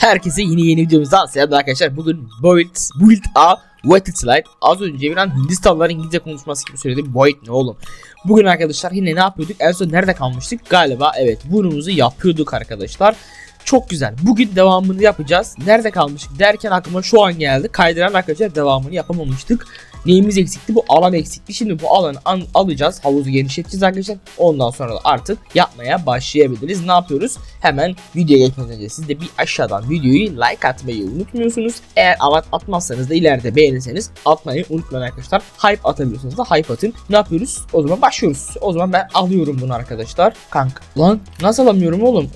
Herkese yeni yeni videomuzdan selam arkadaşlar. Bugün Build, Build A Wetted Slide. Az önce bir an Hindistanlıların İngilizce konuşması gibi söyledim. Build ne oğlum? Bugün arkadaşlar yine ne yapıyorduk? En son nerede kalmıştık? Galiba evet burnumuzu yapıyorduk arkadaşlar. Çok güzel. Bugün devamını yapacağız. Nerede kalmıştık derken aklıma şu an geldi. Kaydıran arkadaşlar devamını yapamamıştık. Neyimiz eksikti? Bu alan eksikti. Şimdi bu alanı an- alacağız. Havuzu genişleteceğiz arkadaşlar. Ondan sonra da artık yapmaya başlayabiliriz. Ne yapıyoruz? Hemen videoya geçmeden önce siz de bir aşağıdan videoyu like atmayı unutmuyorsunuz. Eğer at atmazsanız da ileride beğenirseniz atmayı unutmayın arkadaşlar. Hype atabiliyorsanız da hype atın. Ne yapıyoruz? O zaman başlıyoruz. O zaman ben alıyorum bunu arkadaşlar. Kanka. Lan nasıl alamıyorum oğlum?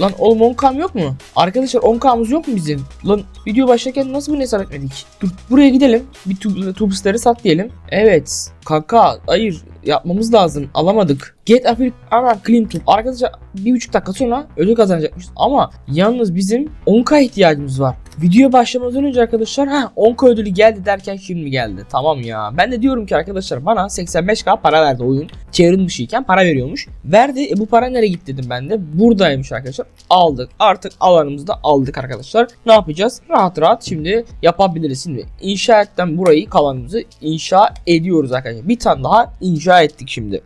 Lan oğlum 10k'm yok mu? Arkadaşlar 10k'mız yok mu bizim? Lan video başlarken nasıl bunu hesap etmedik? Dur buraya gidelim. Bir tub tubusları sat diyelim. Evet. Kanka hayır yapmamız lazım. Alamadık. Get Africa ama Clean Tube. Arkadaşlar bir buçuk dakika sonra ödül kazanacakmışız. Ama yalnız bizim 10k ihtiyacımız var. Video başlamadan önce arkadaşlar ha 10k ödülü geldi derken şimdi geldi. Tamam ya. Ben de diyorum ki arkadaşlar bana 85k para verdi oyun. Çevrim dışıyken para veriyormuş. Verdi. E bu para nereye gitti dedim ben de. Buradaymış arkadaşlar. Aldık. Artık alanımızı da aldık arkadaşlar. Ne yapacağız? Rahat rahat şimdi yapabiliriz. Şimdi inşaatten burayı kalanımızı inşa ediyoruz arkadaşlar. Bir tane daha inşa ettik şimdi.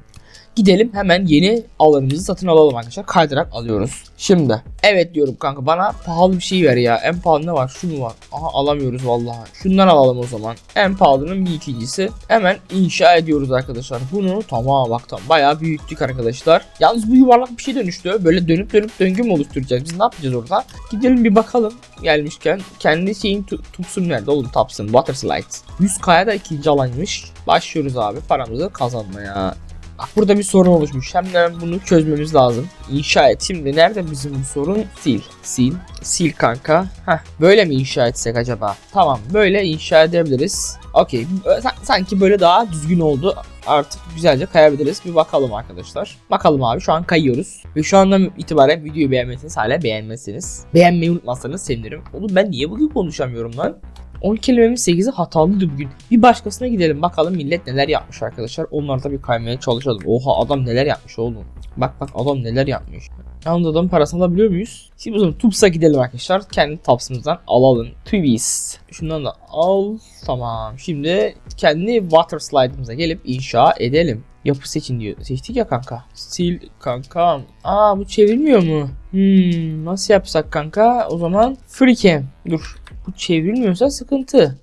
Gidelim hemen yeni alanımızı satın alalım arkadaşlar. Kaydırak alıyoruz. Şimdi. Evet diyorum kanka bana pahalı bir şey ver ya. En pahalı ne var? Şu mu var? Aha alamıyoruz vallahi. Şundan alalım o zaman. En pahalının bir ikincisi. Hemen inşa ediyoruz arkadaşlar. Bunu tamam bak tamam. Bayağı büyüttük arkadaşlar. Yalnız bu yuvarlak bir şey dönüştü. Böyle dönüp dönüp döngü mü oluşturacağız? Biz ne yapacağız orada? Gidelim bir bakalım. Gelmişken kendi şeyin tu- tupsun nerede oğlum tapsın. Water slide. 100 kaya da ikinci alanmış. Başlıyoruz abi paramızı kazanmaya. Bak burada bir sorun oluşmuş. Hemen bunu çözmemiz lazım. İnşa et. Şimdi nerede bizim bu sorun? Sil. Sil. Sil kanka. Heh. Böyle mi inşa etsek acaba? Tamam. Böyle inşa edebiliriz. Okey. Sa- Sanki böyle daha düzgün oldu. Artık güzelce kayabiliriz. Bir bakalım arkadaşlar. Bakalım abi şu an kayıyoruz. Ve şu andan itibaren videoyu beğenmezseniz hala beğenmezseniz. Beğenmeyi unutmazsanız sevinirim. Oğlum ben niye bugün konuşamıyorum lan? 10 kelimemin 8'i hatalıydı bugün. Bir başkasına gidelim bakalım millet neler yapmış arkadaşlar. Onlarda bir kaymaya çalışalım. Oha adam neler yapmış oğlum. Bak bak adam neler yapmış. Yalnız adamın parasını alabiliyor muyuz? Şimdi o zaman Tups'a gidelim arkadaşlar. Kendi tapsımızdan alalım. Tubis. Şundan da al. Tamam. Şimdi kendi water slide'ımıza gelip inşa edelim. Yapı seçin diyor. Seçtik ya kanka. Sil kanka. Aa bu çevirmiyor mu? Hmm, nasıl yapsak kanka? O zaman freecam. Dur. Bu çevrilmiyorsa sıkıntı.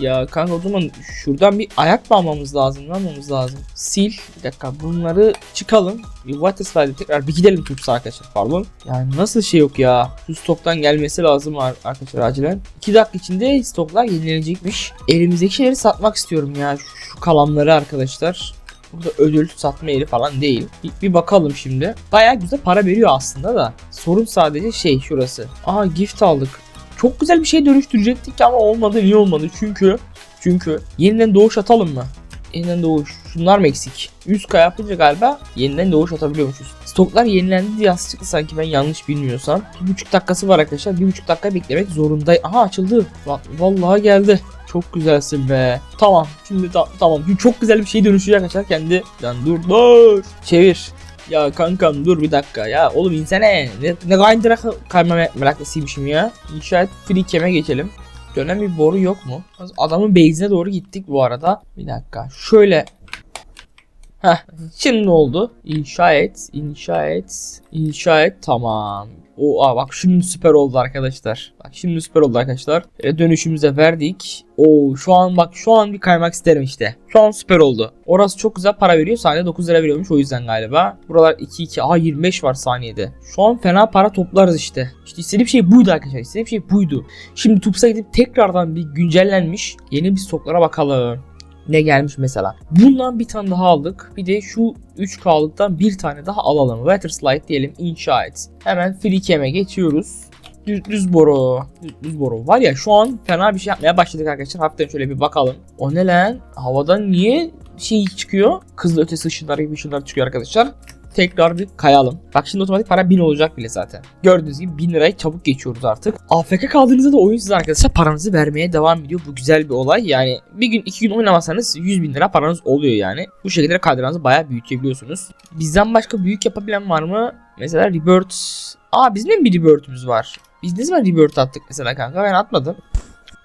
Ya kanka o zaman şuradan bir ayak mı almamız lazım? Ne lazım? Sil. Bir dakika bunları çıkalım. Bir water slide'e tekrar bir gidelim Tups'a arkadaşlar pardon. Yani nasıl şey yok ya? Şu stoktan gelmesi lazım ar- arkadaşlar acilen. 2 dakika içinde stoklar yenilenecekmiş. Elimizdeki şeyleri satmak istiyorum ya. Şu kalanları arkadaşlar. Burada ödül satma yeri falan değil. Bir, bir bakalım şimdi. Baya güzel para veriyor aslında da. Sorun sadece şey şurası. Aa gift aldık. Çok güzel bir şey dönüştürecektik ama olmadı. Niye olmadı? Çünkü çünkü yeniden doğuş atalım mı? Yeniden doğuş. Şunlar mı eksik? 100k yapınca galiba yeniden doğuş atabiliyormuşuz. Stoklar yenilendi diye çıktı sanki ben yanlış bilmiyorsam. Bir buçuk dakikası var arkadaşlar. Bir buçuk dakika beklemek zorundayım. Aha açıldı. Va- Vallahi geldi. Çok güzelsin be. Tamam. Şimdi ta- tamam. Çok güzel bir şey dönüşecek arkadaşlar. Kendi. Lan dur dur. Çevir. Ya kankam dur bir dakika ya oğlum insene ne, ne kaydırak kayma me- meraklısıymışım ya. İnşaat free geçelim. Dönen bir boru yok mu? Adamın base'ine doğru gittik bu arada. Bir dakika şöyle Heh, şimdi ne oldu? İnşa et, inşa et, inşa et. Tamam. O aa, bak şimdi süper oldu arkadaşlar. Bak şimdi süper oldu arkadaşlar. E, dönüşümüze verdik. Oo şu an bak şu an bir kaymak isterim işte. Şu an süper oldu. Orası çok güzel para veriyor. Saniyede 9 lira veriyormuş o yüzden galiba. Buralar 2 2 aa 25 var saniyede. Şu an fena para toplarız işte. İşte istediğim şey buydu arkadaşlar. İstediğim şey buydu. Şimdi Tups'a gidip tekrardan bir güncellenmiş yeni bir stoklara bakalım ne gelmiş mesela. Bundan bir tane daha aldık. Bir de şu 3K'lıktan bir tane daha alalım. Water slide diyelim inşa et. Hemen free geçiyoruz. Düz, düz boru. Düz, düz boru. Var ya şu an fena bir şey yapmaya başladık arkadaşlar. Hafiften şöyle bir bakalım. O ne lan? Havadan niye şey çıkıyor? Kızıl ötesi ışınlar gibi ışınlar çıkıyor arkadaşlar. Tekrar bir kayalım. Bak şimdi otomatik para 1000 olacak bile zaten. Gördüğünüz gibi 1000 lirayı çabuk geçiyoruz artık. AFK kaldığınızda da oyun size arkadaşlar paranızı vermeye devam ediyor. Bu güzel bir olay. Yani bir gün iki gün oynamasanız 100 bin lira paranız oluyor yani. Bu şekilde kadranızı bayağı büyütebiliyorsunuz. Bizden başka büyük yapabilen var mı? Mesela Rebirth. Aa bizim de bir Rebirth'ümüz var? Biz ne zaman rebirth attık mesela kanka ben atmadım.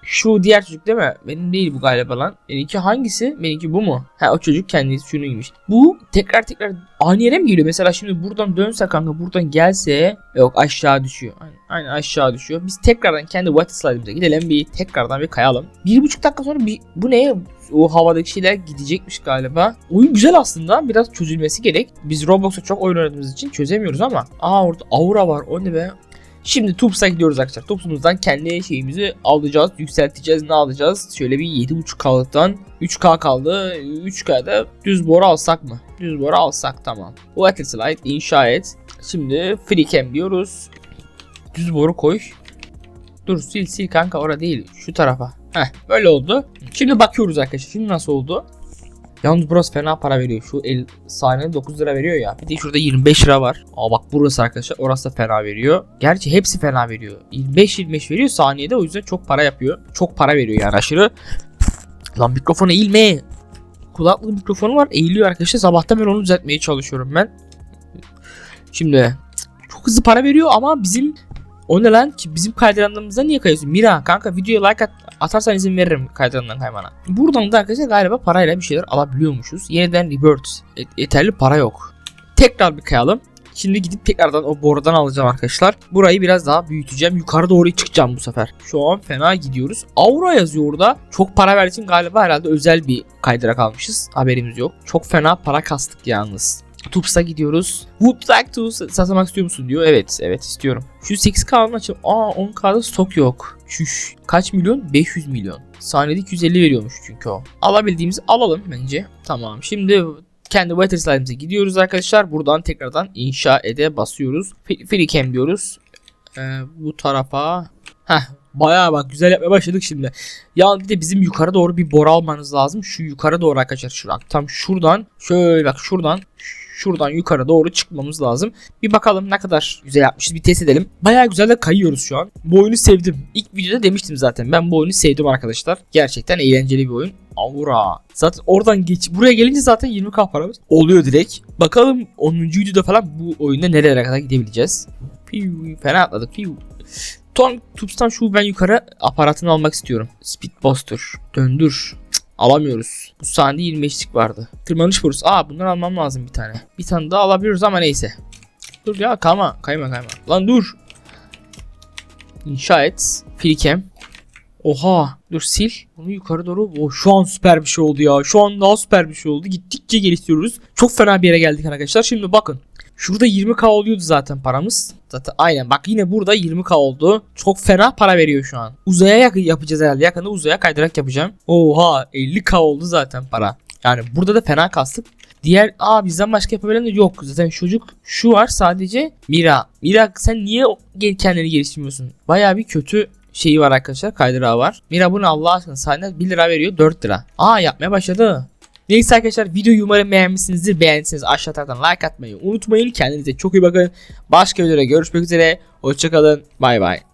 Şu diğer çocuk değil mi? Benim değil bu galiba lan. Benimki hangisi? Benimki bu mu? Ha o çocuk kendisi şunuymuş. Bu tekrar tekrar aynı yere mi geliyor? Mesela şimdi buradan dönse kanka buradan gelse yok aşağı düşüyor. Aynen, aynen aşağı düşüyor. Biz tekrardan kendi water slide'ımıza gidelim bir tekrardan bir kayalım. Bir buçuk dakika sonra bir, bu ne? O havadaki şeyler gidecekmiş galiba. Oyun güzel aslında. Biraz çözülmesi gerek. Biz Roblox'ta çok oyun oynadığımız için çözemiyoruz ama. Aa orada aura var. O ne be? Şimdi Tups'a gidiyoruz arkadaşlar. Tups'umuzdan kendi şeyimizi alacağız. Yükselteceğiz. Ne alacağız? Şöyle bir 7.5K'lıktan 3K kaldı. 3K'da düz boru alsak mı? Düz boru alsak tamam. Water slide inşa et. Şimdi free cam diyoruz. Düz boru koy. Dur sil sil kanka orada değil. Şu tarafa. Heh böyle oldu. Şimdi bakıyoruz arkadaşlar. Şimdi nasıl oldu? Yalnız burası fena para veriyor. Şu el saniyede 9 lira veriyor ya. Bir de şurada 25 lira var. Aa bak burası arkadaşlar. Orası da fena veriyor. Gerçi hepsi fena veriyor. 25-25 veriyor saniyede o yüzden çok para yapıyor. Çok para veriyor yani aşırı. Lan mikrofonu eğilme. Kulaklık mikrofonu var eğiliyor arkadaşlar. Sabahtan beri onu düzeltmeye çalışıyorum ben. Şimdi çok hızlı para veriyor ama bizim o ne lan ki bizim kaydıranlarımızda niye kayıyorsun? Mira kanka videoya like at, atarsan izin veririm kaydırandan kaymana. Buradan da arkadaşlar galiba parayla bir şeyler alabiliyormuşuz. Yeniden rebirth. Yeterli para yok. Tekrar bir kayalım. Şimdi gidip tekrardan o borudan alacağım arkadaşlar. Burayı biraz daha büyüteceğim. Yukarı doğru çıkacağım bu sefer. Şu an fena gidiyoruz. Aura yazıyor orada. Çok para verdiği için galiba herhalde özel bir kaydırak almışız. Haberimiz yok. Çok fena para kastık yalnız. Tups'a gidiyoruz. Would like to satmak istiyor musun diyor. Evet evet istiyorum. Şu 8K'nın açıp aa 10K'da stok yok. Şuş. Kaç milyon? 500 milyon. Saniyede 250 veriyormuş çünkü o. Alabildiğimizi alalım bence. Tamam şimdi kendi water slide'ımıza gidiyoruz arkadaşlar. Buradan tekrardan inşa ede basıyoruz. Free cam diyoruz. Ee, bu tarafa. Heh Bayağı bak güzel yapmaya başladık şimdi. Ya bir de bizim yukarı doğru bir boru almanız lazım. Şu yukarı doğru arkadaşlar şuradan. Tam şuradan şöyle bak şuradan şuradan yukarı doğru çıkmamız lazım. Bir bakalım ne kadar güzel yapmışız bir test edelim. Bayağı güzel de kayıyoruz şu an. Bu oyunu sevdim. İlk videoda demiştim zaten. Ben bu oyunu sevdim arkadaşlar. Gerçekten eğlenceli bir oyun. Aura. Zaten oradan geç. Buraya gelince zaten 20k paramız oluyor direkt. Bakalım 10. videoda falan bu oyunda nerelere kadar gidebileceğiz. Piu, fena atladık. Piu. Ton Tubes'tan şu ben yukarı aparatını almak istiyorum. Speed Booster. Döndür. Alamıyoruz. Bu sahnede 25'lik vardı. Tırmanış borusu. Aa bundan almam lazım bir tane. Bir tane daha alabiliyoruz ama neyse. Dur ya kayma kayma kayma. Lan dur. İnşa et. Freecam. Oha. Dur sil. Bunu yukarı doğru. Oh, şu an süper bir şey oldu ya. Şu an daha süper bir şey oldu. Gittikçe geliştiriyoruz. Çok fena bir yere geldik arkadaşlar. Şimdi bakın. Şurada 20k oluyordu zaten paramız. Zaten aynen bak yine burada 20k oldu. Çok fena para veriyor şu an. Uzaya yak- yapacağız herhalde. Yakında uzaya kaydırak yapacağım. Oha 50k oldu zaten para. Yani burada da fena kastık. Diğer aa bizden başka yapabilen de yok. Zaten çocuk şu var sadece Mira. Mira sen niye kendini geliştirmiyorsun? Baya bir kötü şeyi var arkadaşlar kaydırağı var. Mira bunu Allah aşkına sahne 1 lira veriyor 4 lira. Aa yapmaya başladı. Neyse arkadaşlar videoyu umarım beğenmişsinizdir. Beğendiyseniz aşağı taraftan like atmayı unutmayın. Kendinize çok iyi bakın. Başka videoda görüşmek üzere. Hoşçakalın. Bay bay.